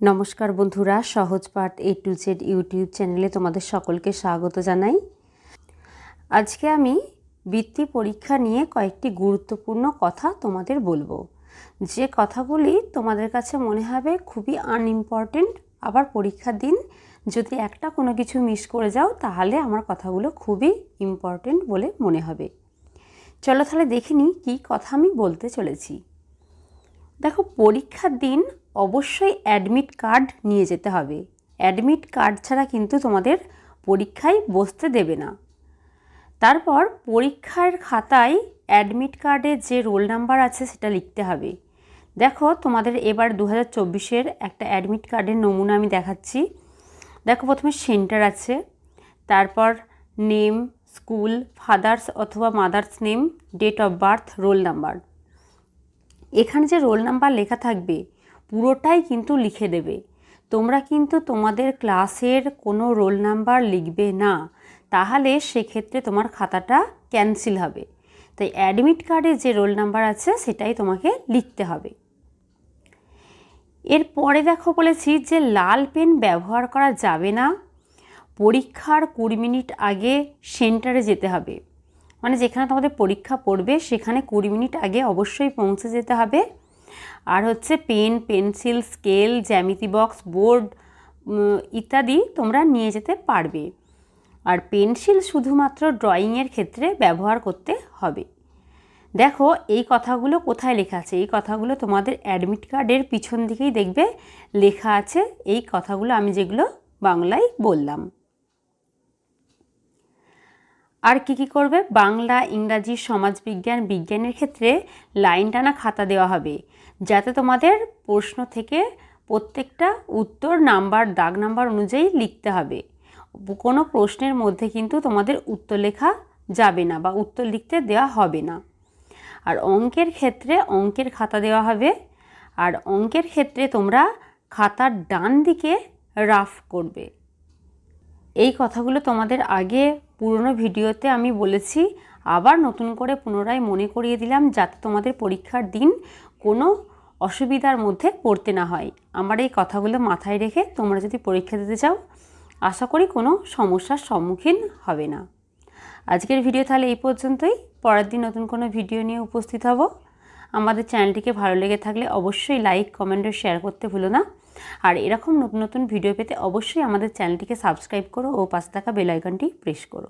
নমস্কার বন্ধুরা, সহজ পাঠ এ টু জেড ইউটিউব চ্যানেলে তোমাদের সকলকে স্বাগত জানাই। আজকে আমি বৃত্তি পরীক্ষা নিয়ে কয়েকটি গুরুত্বপূর্ণ কথা তোমাদের বলব। যে কথাগুলি তোমাদের কাছে মনে হবে খুবই আনইম্পর্টেন্ট আবার পরীক্ষার দিন যদি একটা কোনো কিছু মিস করে যাও, তাহলে আমার কথাগুলো খুবই ইম্পর্টেন্ট বলে মনে হবে। চলো তাহলে দেখে নিই কী কথা আমি বলতে চলেছি। দেখো, পরীক্ষার দিন অবশ্যই অ্যাডমিট কার্ড নিয়ে যেতে হবে। অ্যাডমিট কার্ড ছাড়া কিন্তু তোমাদের পরীক্ষায় বসতে দেবে না। তারপর পরীক্ষার খাতায় অ্যাডমিট কার্ডে যে রোল নাম্বার আছে সেটা লিখতে হবে। দেখো, তোমাদের এবার দু হাজার চব্বিশের একটা অ্যাডমিট কার্ডের নমুনা আমি দেখাচ্ছি। দেখো, প্রথমে সেন্টার আছে, তারপর নেম স্কুল ফাদার্স অথবা mother's name date of birth roll number এখানে যে রোল নাম্বার লেখা থাকবে, পুরোটাই কিন্তু লিখে দেবে। তোমরা কিন্তু তোমাদের ক্লাসের কোনো রোল নাম্বার লিখবে না, তাহলে সেক্ষেত্রে তোমার খাতাটা ক্যান্সেল হবে। তাই অ্যাডমিট কার্ডে যে রোল নাম্বার আছে, সেটাই তোমাকে লিখতে হবে। এরপরে দেখো বলেছি যে লাল পেন ব্যবহার করা যাবে না। পরীক্ষার কুড়ি মিনিট আগে সেন্টারে যেতে হবে। মানে যেখানে তোমাদের পরীক্ষা পড়বে, সেখানে কুড়ি মিনিট আগে অবশ্যই পৌঁছে যেতে হবে। আর হচ্ছে পেন, পেন্সিল, স্কেল, জ্যামিতি বক্স, বোর্ড ইত্যাদি তোমরা নিয়ে যেতে পারবে। আর পেন্সিল শুধুমাত্র ড্রয়িংয়ের ক্ষেত্রে ব্যবহার করতে হবে। দেখো, এই কথাগুলো কোথায় লেখা আছে? এই কথাগুলো তোমাদের অ্যাডমিট কার্ডের পিছন দিকেই দেখবে। লেখা আছে এই কথাগুলো আমি যেগুলো বাংলায় বললাম। আর কি কি করবে? বাংলা, ইংরাজি, সমাজবিজ্ঞান, বিজ্ঞানের ক্ষেত্রে লাইন টানা খাতা দেওয়া হবে, যাতে তোমাদের প্রশ্ন থেকে প্রত্যেকটা উত্তর নাম্বার, দাগ নাম্বার অনুযায়ী লিখতে হবে। কোনো প্রশ্নের মধ্যে কিন্তু তোমাদের উত্তর লেখা যাবে না বা উত্তর লিখতে দেওয়া হবে না। আর অঙ্কের ক্ষেত্রে অঙ্কের খাতা দেওয়া হবে, আর অঙ্কের ক্ষেত্রে তোমরা খাতার ডান দিকে রাফ করবে। এই কথাগুলো তোমাদের আগে পুরনো ভিডিওতে আমি বলেছি, আবার নতুন করে পুনরায় মনে করিয়ে দিলাম যাতে তোমাদের পরীক্ষার দিন কোনো অসুবিধার মধ্যে পড়তে না হয়। আমার এই কথাগুলো মাথায় রেখে তোমরা যদি পরীক্ষা দিতে চাও, আশা করি কোনো সমস্যার সম্মুখীন হবে না। আজকের ভিডিও তাহলে এই পর্যন্তই। পরের দিন নতুন কোনো ভিডিও নিয়ে উপস্থিত হব। আমাদের চ্যানেলটিকে ভালো লেগে থাকলে অবশ্যই লাইক কমেন্ট ও শেয়ার করতে ভুলো না। আর এরকম নতুন নতুন ভিডিও পেতে অবশ্যই আমাদের চ্যানেলটিকে সাবস্ক্রাইব করো ও পাশে থাকা বেল আইকনটি প্রেস করো।